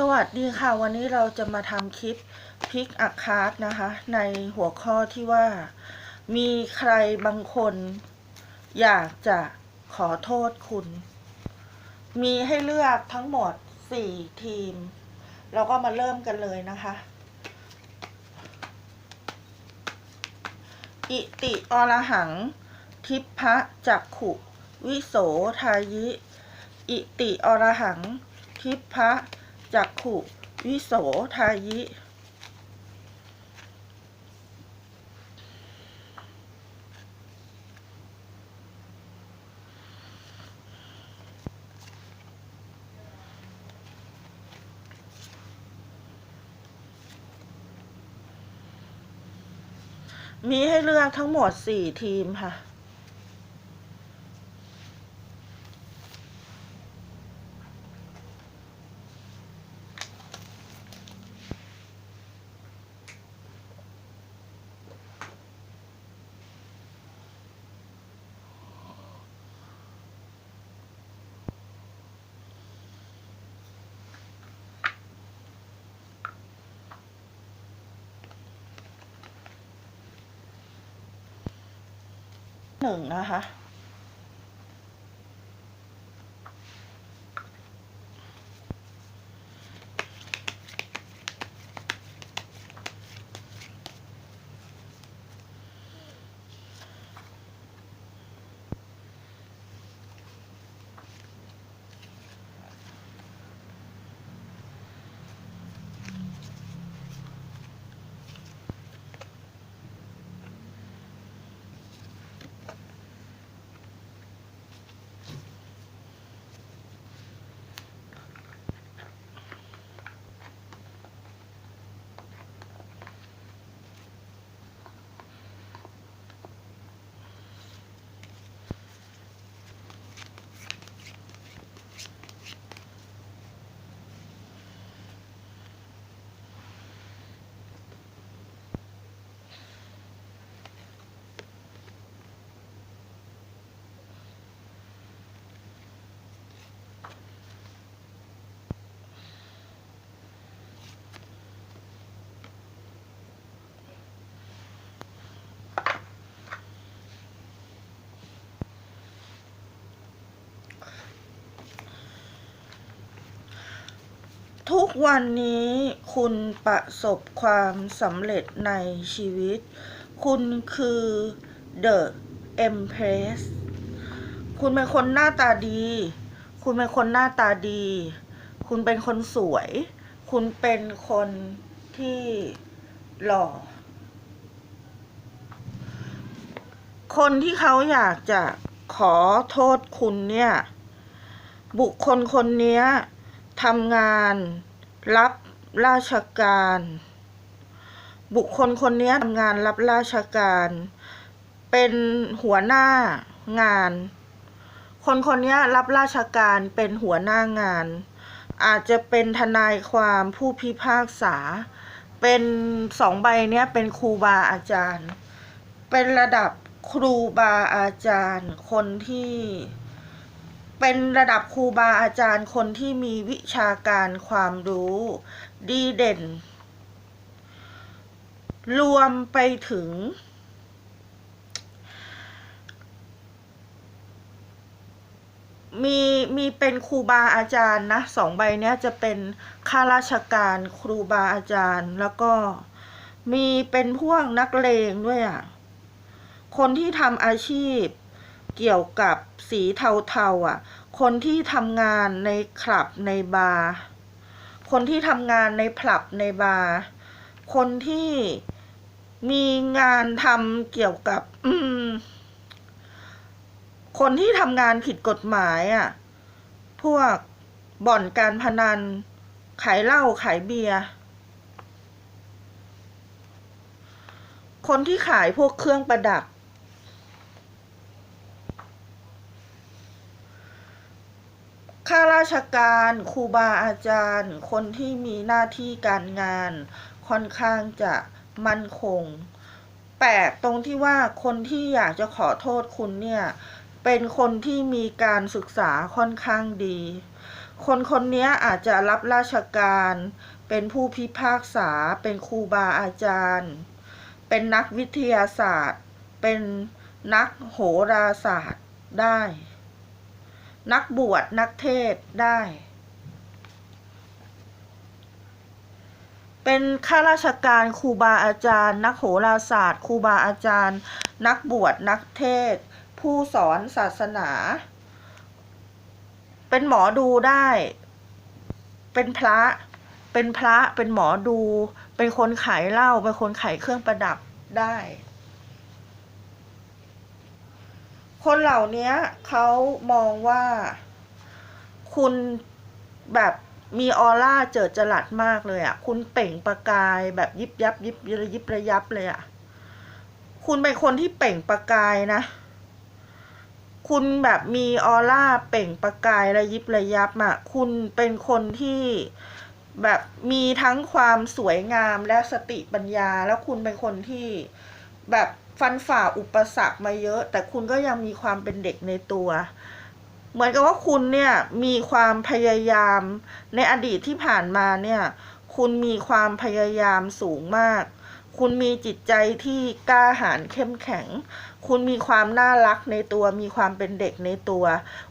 สวัสดีค่ะ วันนี้เราจะมาทำคลิปพิกอักคาร์ดนะคะ ในหัวข้อที่ว่า มีใครบางคน อยากจะขอโทษคุณ มีให้เลือกทั้งหมด 4 ทีม เราก็มาเริ่มกันเลยนะคะ อิติอรหัง ทิพพะจักขุ วิโสทายิ อิติอรหัง ทิพพะ จักขุวิโสทายิ มีให้เลือกทั้งหมด 4 ทีมค่ะ หนึ่งนะคะ ทุกวันนี้คุณประสบความสำเร็จในชีวิต คุณคือ The Empress คุณเป็นคนหน้าตาดี คุณเป็นคนหน้าตาดี คุณเป็นคนสวย คุณเป็นคนที่หล่อ คนที่เขาอยากจะขอโทษคุณเนี่ย บุคคลคนเนี้ย ทำงาน รับราชการ บุคคลคนนี้ทำงานรับราชการ เป็นหัวหน้างาน คนคนนี้รับราชการเป็นหัวหน้างาน อาจจะเป็นทนายความผู้พิพากษา เป็นสองใบเนี้ยเป็นครูบาอาจารย์ เป็นระดับครูบาอาจารย์ คนที่ เป็นระดับครูบาอาจารย์คนที่มีวิชาการความรู้ ดีเด่น รวมไปถึง มีมีเป็นครูบาอาจารย์นะสองใบเนี้ยจะเป็นข้าราชการครูบาอาจารย์แล้วก็มีเป็นพวกนักเลงด้วยอะ คนที่ทำอาชีพ เกี่ยวกับสีเทาๆอะ คนที่ทำงานในคลับในบาร์ คนที่ทำงานในผับในบาร์ คนที่มีงานทำเกี่ยวกับอืมคนที่ทำงานผิดกฎหมายอะ พวกบ่อนการพนัน ขายเหล้าขายเบียร์ คนที่ขายพวกเครื่องประดับ ข้าราชการครูบาอาจารย์ คนที่มีหน้าที่การงาน ค่อนข้างจะมั่นคงแปลกตรงที่ว่าคนที่อยากจะขอโทษคุณเนี่ย เป็นคนที่มีการศึกษาค่อนข้างดี คนคนนี้อาจจะรับราชการ เป็นผู้พิพากษา เป็นครูบาอาจารย์ เป็นนักวิทยาศาสตร์ เป็นนักโหราศาสตร์ได้ นักบวชนักเทศได้ เป็นข้าราชการครูบาอาจารย์ นักโหราศาสตร์ครูบาอาจารย์ นักบวชนักเทศ ผู้สอนศาสนา เป็นหมอดูได้ เป็นพระ เป็นพระเป็นหมอดู เป็นคนขายเหล้าเป็นคนขายเครื่องประดับได้ คนเหล่านี้เขามองว่าคุณแบบมีออร่าเจิดจรัสมากเลยอะ่ะ คุณเป่งประกายแบบยิบยับยิบระยิบระยับเลยอะ่ะ คุณเป็นคนที่เป่งประกายนะ คุณแบบมีออร่าเป่งประกายระยิบระยับอะ่ะ คุณเป็นคนที่แบบมีทั้งความสวยงามและสติปัญญา แล้วคุณเป็นคนที่แบบ ฟันฝ่าอุปสรรคมาเยอะ แต่คุณก็ยังมีความเป็นเด็กในตัว เหมือนกับว่าคุณเนี่ยมีความพยายามในอดีตที่ผ่านมาเนี่ย คุณมีความพยายามสูงมาก คุณมีจิตใจที่กล้าหาญเข้มแข็ง คุณมีความน่ารักในตัว มีความเป็นเด็กในตัว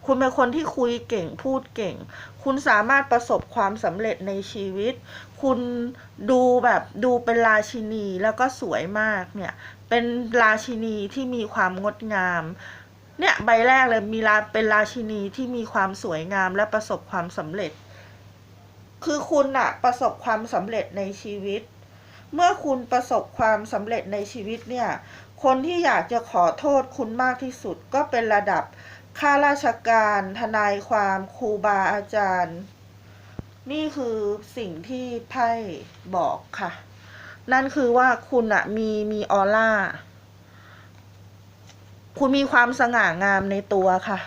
คุณเป็นคนที่คุยเก่งพูดเก่ง คุณสามารถประสบความสำเร็จในชีวิต คุณดูแบบดูเป็นราชินีแล้วก็สวยมากเนี่ย เป็นราชินีที่มีความงดงาม เนี่ยใบแรกเลยมีราเป็นราชินีที่มีความสวยงามและประสบความสำเร็จ คือคุณอะประสบความสำเร็จในชีวิต เมื่อคุณประสบความสำเร็จในชีวิตเนี่ย คนที่อยากจะขอโทษคุณมากที่สุดก็เป็นระดับข้าราชการ ทนายความ ครูบาอาจารย์ นี่คือสิ่งที่ไพ่บอกค่ะ นั่นคือว่าคุณอะมีมีออร่า คุณมีความสง่างามในตัวค่ะ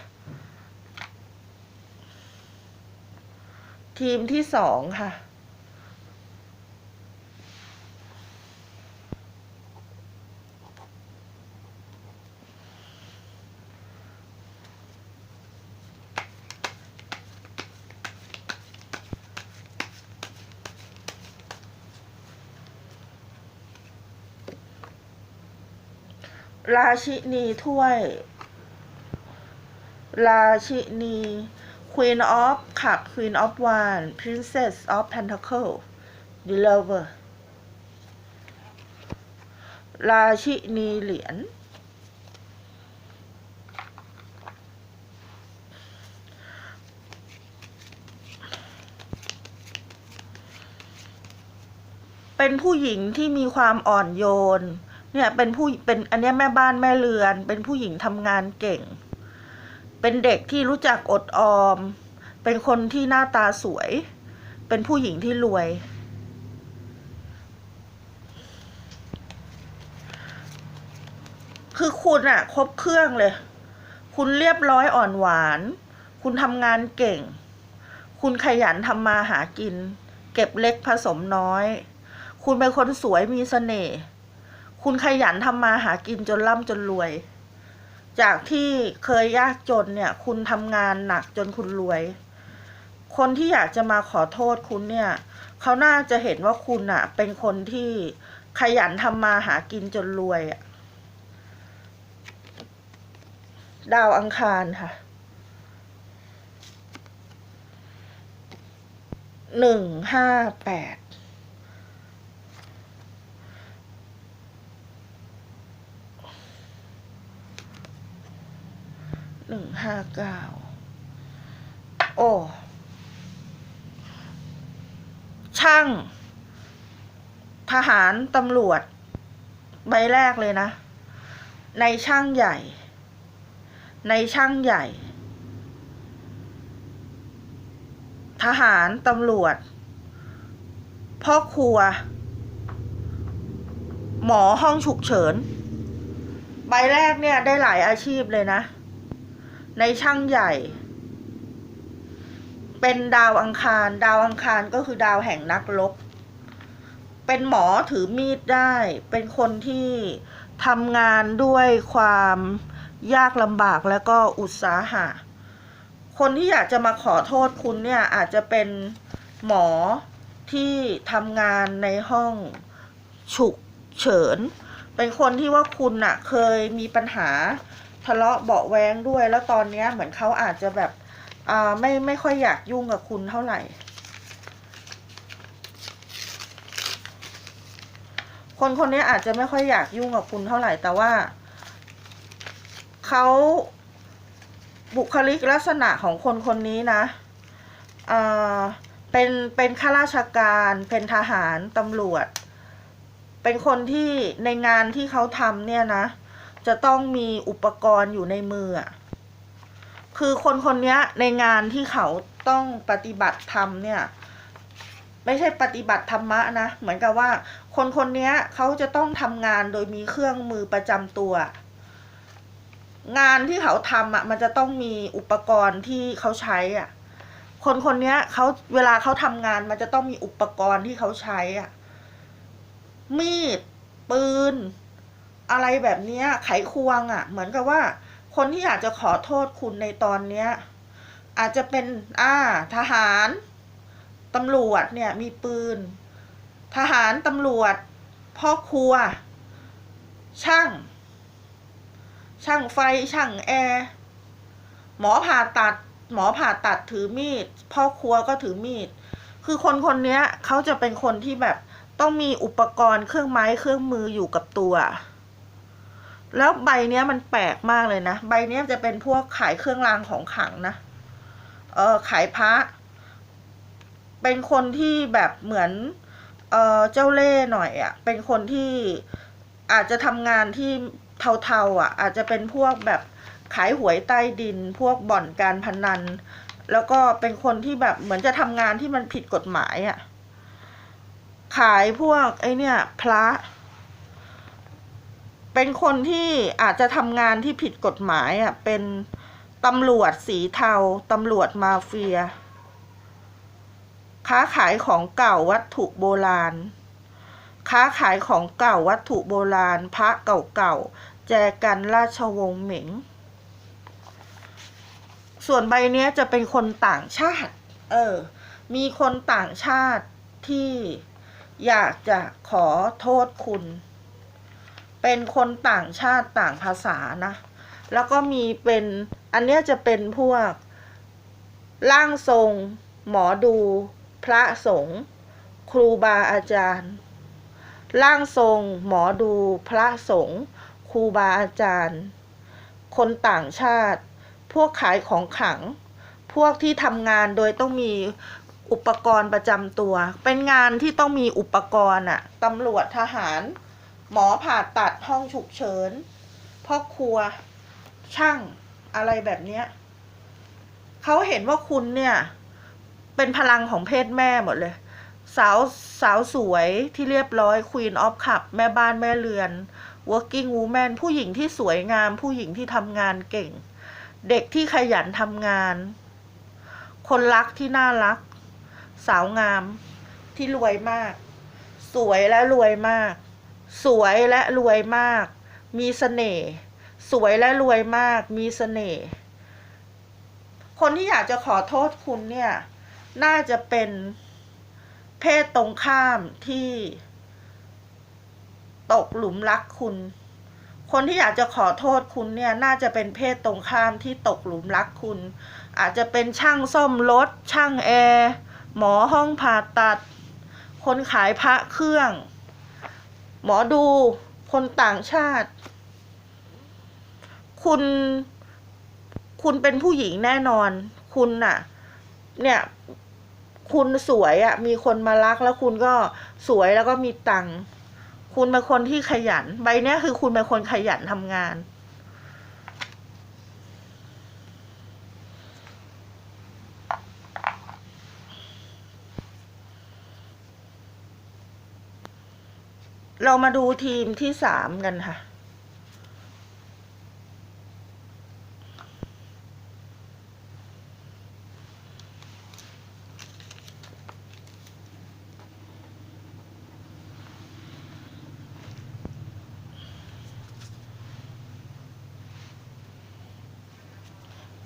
ทีมที่สองค่ะ ราชินีถ้วย ราชินี Queen of Cup Queen of Wand Princess of Pentacle The Lover ราชินีเหรียญ เป็นผู้หญิงที่มีความอ่อนโยน เนี่ยเป็นผู้เป็นอันนี้แม่บ้านแม่เรือน เป็นผู้หญิงทำงานเก่ง เป็นเด็กที่รู้จักอดออม เป็นคนที่หน้าตาสวย เป็นผู้หญิงที่รวย คือคุณอะครบเครื่องเลย คุณเรียบร้อยอ่อนหวาน คุณทำงานเก่ง คุณขยันทำมาหากิน เก็บเล็กผสมน้อย คุณเป็นคนสวยมีเสน่ห์ คุณขยันทำมาหากินจนร่ำจนรวย จากที่เคยยากจนเนี่ย คุณทำงานหนักจนคุณรวย คนที่อยากจะมาขอโทษคุณเนี่ย เขาน่าจะเห็นว่าคุณอะเป็นคนที่ขยันทำมาหากินจนรวยอะดาวอังคารค่ะหนึ่งห้าแปด หนึ่งห้าเก้าโอ้ช่างทหารตำรวจ ใบแรกเลยนะ ในช่างใหญ่ ในช่างใหญ่ ทหารตำรวจ พ่อครัว หมอห้องฉุกเฉิน ใบแรกเนี่ยได้หลายอาชีพเลยนะ ในช่างใหญ่ เป็นดาวอังคาร ดาวอังคารก็คือดาวแห่งนักรบเป็นหมอถือมีดได้ เป็นคนที่ทำงานด้วยความยากลำบากแล้วก็อุตสาหะ คนที่อยากจะมาขอโทษคุณเนี่ยอาจจะเป็นหมอที่ทำงานในห้องฉุกเฉิน เป็นคนที่ว่าคุณน่ะเคยมีปัญหา ทะเลาะเบาแวงด้วย แล้วตอนเนี้ยเหมือนเขาอาจจะแบบอ่าไม่ไม่ค่อยอยากยุ่งกับคุณเท่าไหร่ คนคนนี้อาจจะไม่ค่อยอยากยุ่งกับคุณเท่าไหร่ แต่ว่าเขาบุคลิกลักษณะของคนคนนี้นะเอ่อเป็นเป็นข้าราชการเป็นทหารตำรวจ เป็นคนที่ในงานที่เขาทำเนี่ยนะ จะต้องมีอุปกรณ์อยู่ในมืออะคือคนคนนี้ในงานที่เขาต้องปฏิบัติธรรมเนี่ย ไม่ใช่ปฏิบัติธรรมะนะ เหมือนกับว่า คนคนนี้เขาจะต้องทำงานโดยมีเครื่องมือประจำตัว งานที่เขาทำอะ มันจะต้องมีอุปกรณ์ที่เขาใช้อะ คนคนนี้เขาเวลาเขาทำงานมันจะต้องมีอุปกรณ์ที่เขาใช้อะ มีดปืน อะไรแบบนี้ไขควงอะ เหมือนกับว่า คนที่อยากจะขอโทษคุณในตอนเนี้ย อาจจะเป็นอ่าทหารตำรวจเนี่ยมีปืน ทหารตำรวจ พ่อครัว ช่าง ช่างไฟช่างแอร์หมอผ่าตัด หมอผ่าตัดถือมีด พ่อครัวก็ถือมีด คือคนคนนี้เขาจะเป็นคนที่แบบต้องมีอุปกรณ์เครื่องไม้เครื่องมืออยู่กับตัว แล้วใบเนี้ยมันแปลกมากเลยนะ ใบเนี้ยจะเป็นพวกขายเครื่องรางของขลังนะ เออขายพระ เป็นคนที่แบบเหมือน เออเจ้าเล่ห์หน่อยอะ่ะ เป็นคนที่อาจจะทำงานที่เทาๆอะ อาจจะเป็นพวกแบบขายหวยใต้ดิน พวกบ่อนการพนัน แล้วก็เป็นคนที่แบบเหมือนจะทำงานที่มันผิดกฎหมายอะ ขายพวกไอเนี่ย พระ เป็นคนที่อาจจะทำงานที่ผิดกฎหมายอะเป็นตำรวจสีเทาตำรวจมาเฟีย ค้าขายของเก่าวัตถุโบราณ ค้าขายของเก่าวัตถุโบราณ พระเก่าๆแจกันราชวงศ์เหม็งส่วนใบเนี้ยจะเป็นคนต่างชาติ เออ มีคนต่างชาติที่อยากจะขอโทษคุณ เป็นคนต่างชาติต่างภาษานะ แล้วก็มีเป็นอันเนี้ยจะเป็นพวกร่างทรง หมอดู พระสงฆ์ครูบาอาจารย์ร่างทรง หมอดู พระสงฆ์ครูบาอาจารย์ คนต่างชาติ พวกขายของขัง พวกที่ทำงานโดยต้องมีอุปกรณ์ประจำตัว เป็นงานที่ต้องมีอุปกรณ์อะตำรวจทหาร หมอผ่าตัดห้องฉุกเฉินพ่อครัวช่างอะไรแบบเนี้ยเขาเห็นว่าคุณเนี่ย เป็นพลังของเพศแม่หมดเลย สาวสาวสวยที่เรียบร้อย Queen of Cup แม่บ้านแม่เรือน Working Woman ผู้หญิงที่สวยงาม ผู้หญิงที่ทำงานเก่ง เด็กที่ขยันทำงาน คนรักที่น่ารัก สาวงามที่รวยมาก สวยและรวยมาก สวยและรวยมาก มีเสน่ห์สวยและรวยมาก มีเสน่ห์คนที่อยากจะขอโทษคุณเนี่ย น่าจะเป็นเพศตรงข้ามที่ตกหลุมรักคุณ คนที่อยากจะขอโทษคุณเนี่ย น่าจะเป็นเพศตรงข้ามที่ตกหลุมรักคุณ อาจจะเป็นช่างซ่อมรถ ช่างแอร์ หมอห้องผ่าตัด คนขายพระเครื่อง หมอดู คนต่างชาติ คุณ คุณเป็นผู้หญิงแน่นอน คุณน่ะ เนี่ย คุณสวยอะ่ะ มีคนมารักแล้วคุณก็สวยแล้วก็มีตังค์ คุณเป็นคนที่ขยัน ใบเนี้ยคือคุณเป็นคนขยันทำงาน เรามาดูทีมที่สามกันค่ะ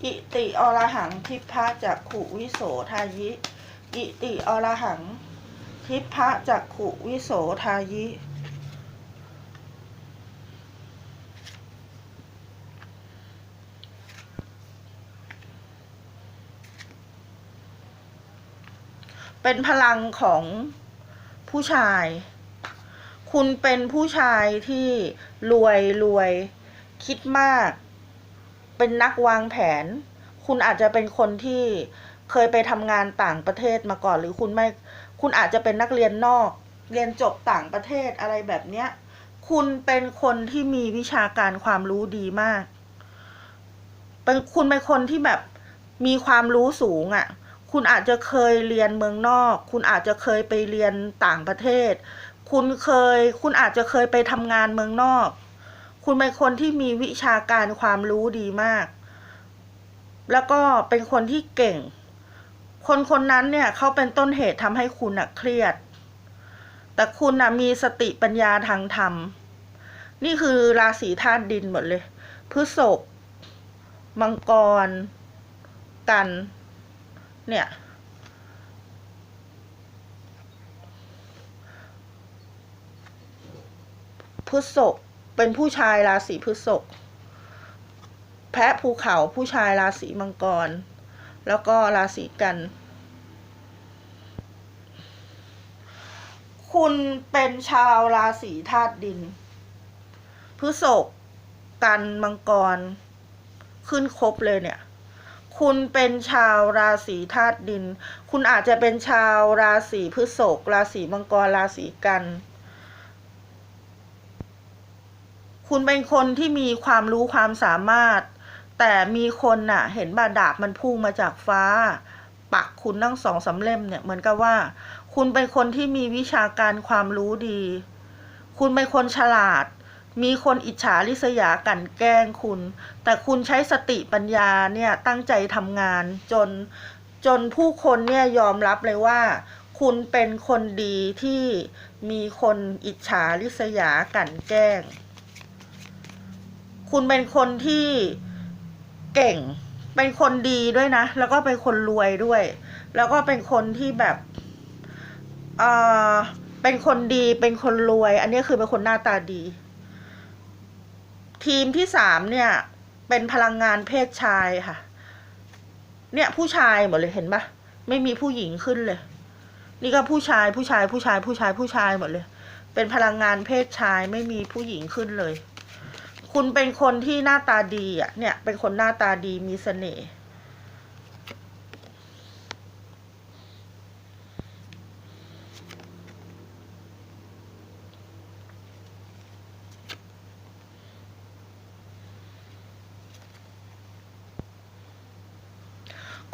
อิติอรหังทิพพะจักขุวิโสทายิ อิติอรหังทิพพะจักขุวิโสทายิ เป็นพลังของผู้ชาย คุณเป็นผู้ชายที่รวยรวย คิดมาก เป็นนักวางแผน คุณอาจจะเป็นคนที่เคยไปทำงานต่างประเทศมาก่อน หรือคุณไม่คุณอาจจะเป็นนักเรียนนอก เรียนจบต่างประเทศอะไรแบบเนี้ย คุณเป็นคนที่มีวิชาการความรู้ดีมาก เป็นคุณเป็นคนที่แบบมีความรู้สูงอะ่ะ คุณอาจจะเคยเรียนเมืองนอก คุณอาจจะเคยไปเรียนต่างประเทศ คุณเคย คุณอาจจะเคยไปทำงานเมืองนอก คุณเป็นคนที่มีวิชาการความรู้ดีมาก แล้วก็เป็นคนที่เก่ง คนคนนั้นเนี่ยเขาเป็นต้นเหตุทำให้คุณอะเครียด แต่คุณอะมีสติปัญญาทางธรรม นี่คือราศีธาตุดินหมดเลย พฤษภมังกร กัน เนี่ยพฤษภเป็นผู้ชายราศีพฤษภแพะภูเขาผู้ชายราศีมังกร แล้วก็ราศีกัน คุณเป็นชาวราศีธาตุดินพฤษภกันมังกร ขึ้นครบเลยเนี่ย คุณเป็นชาวราศีธาตุดิน คุณอาจจะเป็นชาวราศีพฤษภราศีมังกรราศีกัน คุณเป็นคนที่มีความรู้ความสามารถ แต่มีคนน่ะ เห็นบาดาบมันพุ่งมาจากฟ้า ปักคุณทั้งสองสำเล่มเนี่ยเหมือนกับว่า คุณเป็นคนที่มีวิชาการความรู้ดี คุณเป็นคนฉลาด มีคนอิจฉาริษยากันแกล้งคุณ แต่คุณใช้สติปัญญาเนี่ยตั้งใจทำงานจนจนผู้คนเนี่ยยอมรับเลยว่า คุณเป็นคนดีที่มีคนอิจฉาริษยากันแกล้ง คุณเป็นคนที่เก่ง เป็นคนดีด้วยนะ แล้วก็เป็นคนรวยด้วย แล้วก็เป็นคนที่แบบเอ่อเป็นคนดีเป็นคนรวย อันนี้คือเป็นคนหน้าตาดี ทีมที่สามเนี่ย เป็นพลังงานเพศชายค่ะ เนี่ยผู้ชายหมดเลยเห็นปะไม่มีผู้หญิงขึ้นเลย นี่ก็ผู้ชายผู้ชายผู้ชายผู้ชายผู้ชายหมดเลย เป็นพลังงานเพศชายไม่มีผู้หญิงขึ้นเลย คุณเป็นคนที่หน้าตาดีอะเนี่ย เป็นคนหน้าตาดีมีเสน่ห์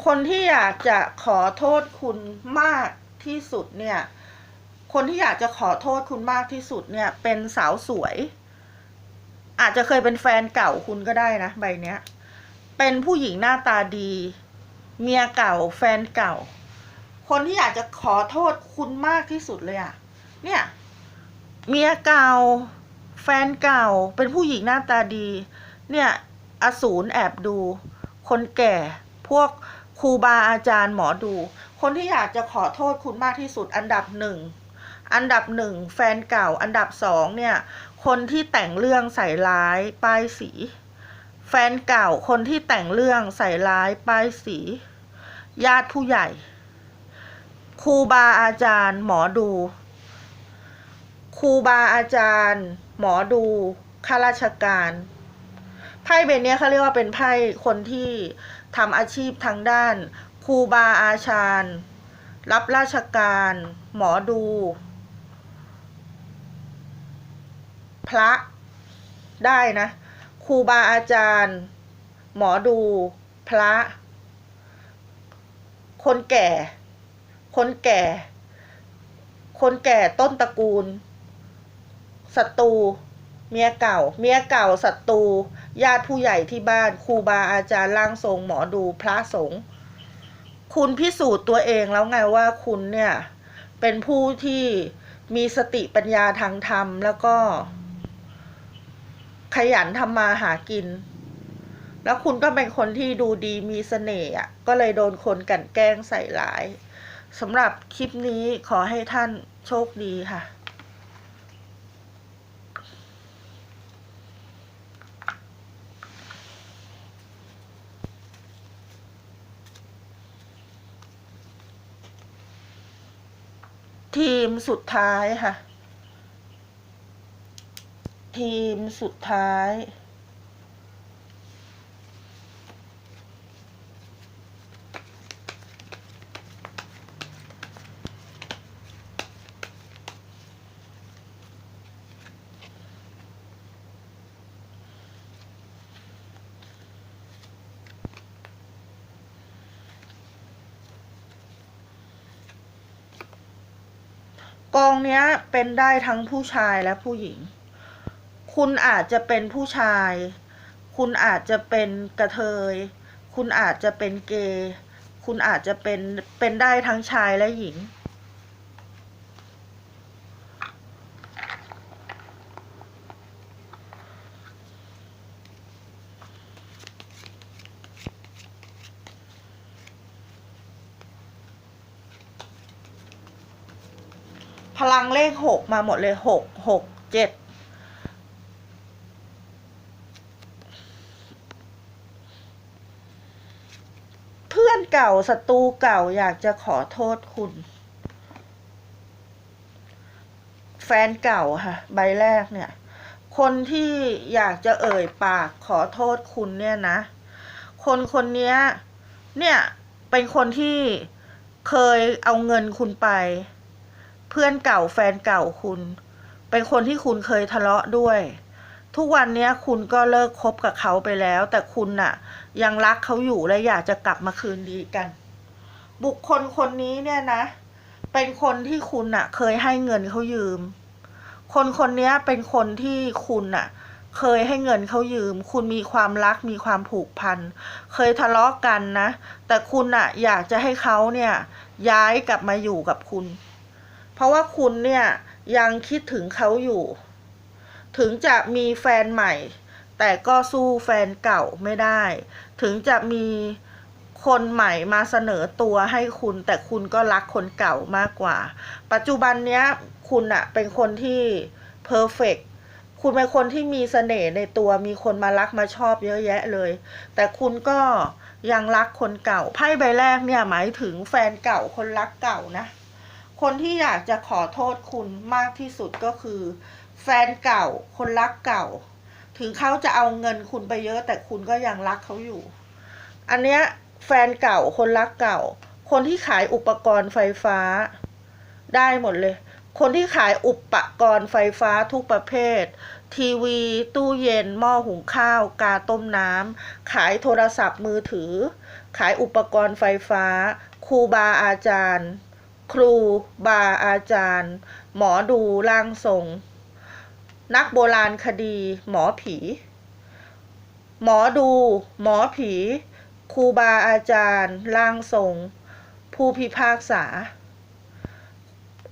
คนที่อยากจะขอโทษคุณมากที่สุดเนี่ย คนที่อยากจะขอโทษคุณมากที่สุดเนี่ย เป็นสาวสวย อาจจะเคยเป็นแฟนเก่าคุณก็ได้นะใบเนี้ย เป็นผู้หญิงหน้าตาดี เมียเก่าแฟนเก่า คนที่อยากจะขอโทษคุณมากที่สุดเลยอะเนี่ย เมียเก่า แฟนเก่า เป็นผู้หญิงหน้าตาดี เนี่ยอสูรแอบดู คนแก่พวก ครูบาอาจารย์หมอดู คนที่อยากจะขอโทษคุณมากที่สุดอันดับหนึ่งอันดับหนึ่งแฟนเก่าอันดับสองเนี่ย คนที่แต่งเรื่องใส่ร้ายป้ายสี แฟนเก่าคนที่แต่งเรื่องใส่ร้ายป้ายสี ญาติผู้ใหญ่ครูบาอาจารย์หมอดูครูบาอาจารย์ หมอดูข้าราชการไพ่ใบเนี้ยเขาเรียกว่าเป็นไพ่คนที่ ทำอาชีพทางด้านครูบาอาจารย์รับราชการ หมอดู พระได้นะครูบาอาจารย์ หมอดู พระ คนแก่ คนแก่ คนแก่ต้นตระกูลศัตรู เมียเก่า เมียเก่าศัตรูญาติผู้ใหญ่ที่บ้านครูบาอาจารย์ร่างทรงหมอดูพระสงฆ์คุณพิสูจน์ตัวเองแล้วไงว่าคุณเนี่ย เป็นผู้ที่มีสติปัญญาทางธรรม แล้วก็ ขยันทำมาหากิน แล้วคุณก็เป็นคนที่ดูดีมีเสน่ห์อะก็เลยโดนคนกันแกล้งใส่ร้ายสำหรับคลิปนี้ขอให้ท่านโชคดีค่ะ ทีมสุดท้ายค่ะ ทีมสุดท้าย เนี้ยเป็นได้ทั้งผู้ชายและผู้หญิง คุณอาจจะเป็นผู้ชาย คุณอาจจะเป็นกระเทย คุณอาจจะเป็นเกย์ คุณอาจจะเป็นเป็นได้ทั้งชายและหญิง พลังเลขหกมาหมดเลยหกหกเจ็ดเพื่อนเก่าศัตรูเก่าอยากจะขอโทษคุณ แฟนเก่าค่ะ ใบแรกเนี่ย คนที่อยากจะเอ่ยปากขอโทษคุณเนี่ยนะ คนคนเนี้ยเนี่ยเป็นคนที่เคยเอาเงินคุณไป เพื่อนเก่าแฟนเก่าคุณ เป็นคนที่คุณเคยทะเลาะด้วย ทุกวันนี้คุณก็เลิกคบกับเขาไปแล้ว แต่คุณน่ะ ยังรักเขาอยู่และอยากจะกลับมาคืนดีกัน บุคคลคนนี้เนี่ยนะ เป็นคนที่คุณน่ะ เคยให้เงินเขายืม คนคนนี้เป็นคนที่คุณน่ะเคยให้เงินเขายืม คุณมีความรักมีความผูกพัน เคยทะเลาะกันนะ แต่คุณน่ะอยากจะให้เขาเนี่ย ย้ายกลับมาอยู่กับคุณ เพราะว่าคุณเนี่ยยังคิดถึงเขาอยู่ ถึงจะมีแฟนใหม่ แต่ก็สู้แฟนเก่าไม่ได้ ถึงจะมีคนใหม่มาเสนอตัวให้คุณ แต่คุณก็รักคนเก่ามากกว่า ปัจจุบันเนี้ยคุณอะเป็นคนที่เพอร์เฟกคุณเป็นคนที่มีเสน่ห์ในตัวมีคนมารักมาชอบเยอะแยะเลย แต่คุณก็ยังรักคนเก่าไพ่ใบแรกเนี่ยหมายถึงแฟนเก่าคนรักเก่านะ คนที่อยากจะขอโทษคุณมากที่สุดก็คือ แฟนเก่า คนรักเก่า ถึงเขาจะเอาเงินคุณไปเยอะ แต่คุณก็ยังรักเขาอยู่ อันเนี้ยแฟนเก่า คนรักเก่า คนที่ขายอุปกรณ์ไฟฟ้า ได้หมดเลย คนที่ขายอุปกรณ์ไฟฟ้าทุกประเภท ทีวี ตู้เย็น หม้อหุงข้าว กาต้มน้ำขายโทรศัพท์มือถือ ขายอุปกรณ์ไฟฟ้าครูบาอาจารย์ ครูบาอาจารย์ หมอดูร่างทรง นักโบราณคดี หมอผี หมอดู หมอผี ครูบาอาจารย์ร่างทรง ผู้พิพากษา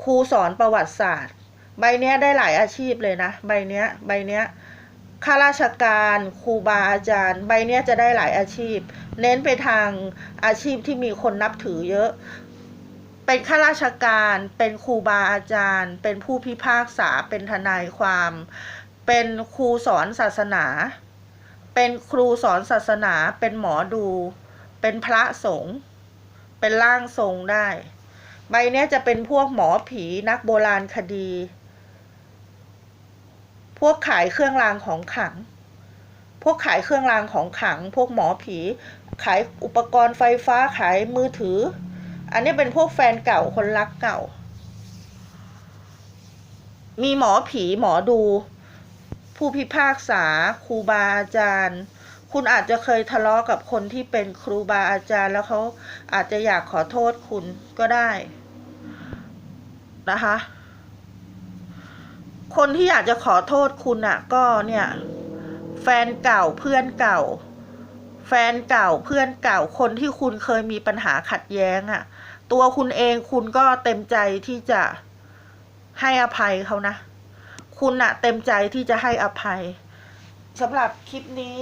ครูสอนประวัติศาสตร์ ใบเนี้ยได้หลายอาชีพเลยนะ ใบเนี้ย ใบเนี้ยข้าราชการครูบาอาจารย์ ใบเนี้ยจะได้หลายอาชีพ เน้นไปทางอาชีพที่มีคนนับถือเยอะ เป็นข้าราชการ เป็นครูบาอาจารย์ เป็นผู้พิพากษา เป็นทนายความ เป็นครูสอนศาสนา เป็นครูสอนศาสนา เป็นหมอดู เป็นพระสงฆ์เป็นร่างทรงได้ ใบเนี้ยจะเป็นพวกหมอผีนักโบราณคดี พวกขายเครื่องรางของขลัง พวกขายเครื่องรางของขลัง พวกหมอผี ขายอุปกรณ์ไฟฟ้า ขายมือถือ อันนี้เป็นพวกแฟนเก่าคนรักเก่า มีหมอผีหมอดู ผู้พิพากษาครูบาอาจารย์ คุณอาจจะเคยทะเลาะกับคนที่เป็นครูบาอาจารย์ แล้วเขาอาจจะอยากขอโทษคุณก็ได้นะคะ คนที่อยากจะขอโทษคุณอะ่ะ ก็เนี่ย แฟนเก่าเพื่อนเก่าแฟนเก่าเพื่อนเก่าคนที่คุณเคยมีปัญหาขัดแย้งอะ่ะ ตัวคุณเองคุณก็เต็มใจที่จะให้อภัยเขานะ คุณอะเต็มใจที่จะให้อภัยสำหรับคลิปนี้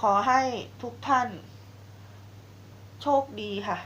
ขอให้ทุกท่าน โชคดีค่ะ